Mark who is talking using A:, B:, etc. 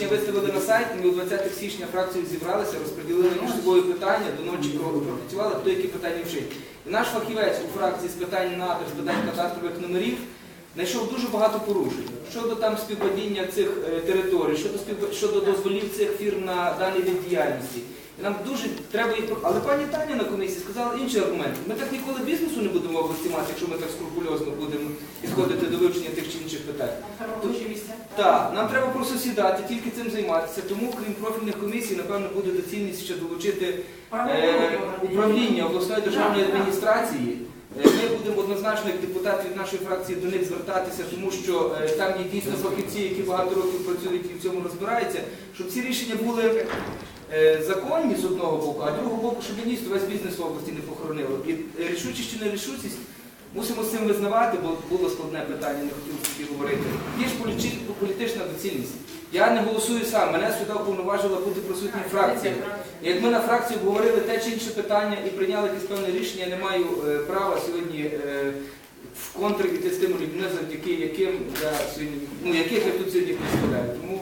A: рішення виставили на сайт, ми у 20 січня фракцію зібралися, розподілили між собою питання, до ночі пропрацювали, хто які питання вчить. І наш фахівець у фракції з питань НАТО, з питань кадастрових номерів знайшов дуже багато порушень щодо там співпадіння цих е, територій, щодо спів- щодо дозволів цих фірм на даний вид діяльності. Нам дуже треба їх. Але пані Таня на комісії сказала інший аргумент. Ми так ніколи бізнесу не будемо в області мати, якщо ми так скрупульозно будемо підходити до вивчення Так, нам треба просто сідати, тільки цим займатися. Тому, крім профільних комісій, напевно, буде доцільність ще долучити е, управління обласної державної адміністрації. Е, Ми будемо однозначно, як депутати від нашої фракції, до них звертатися, тому що е, там є дійсно фахівці, які багато років працюють і в цьому розбираються, щоб ці рішення були е, законні з одного боку, а з другого боку, щоб дійсно весь бізнес в області не похоронило. І е, рішучість чи нерішучість мусимо з цим визнавати, бо було складне питання, не хотів собі говорити. Є ж політична, доцільність. Я не голосую сам, мене сюди уповноважила бути присутній фракції. Як ми на фракції обговорили те чи інше питання і прийняли якесь певне рішення, я не маю е, права сьогодні е, в контр іти з тими людьми, завдяки яким я сьогодні, ну яких я тут сьогодні представляю. Тому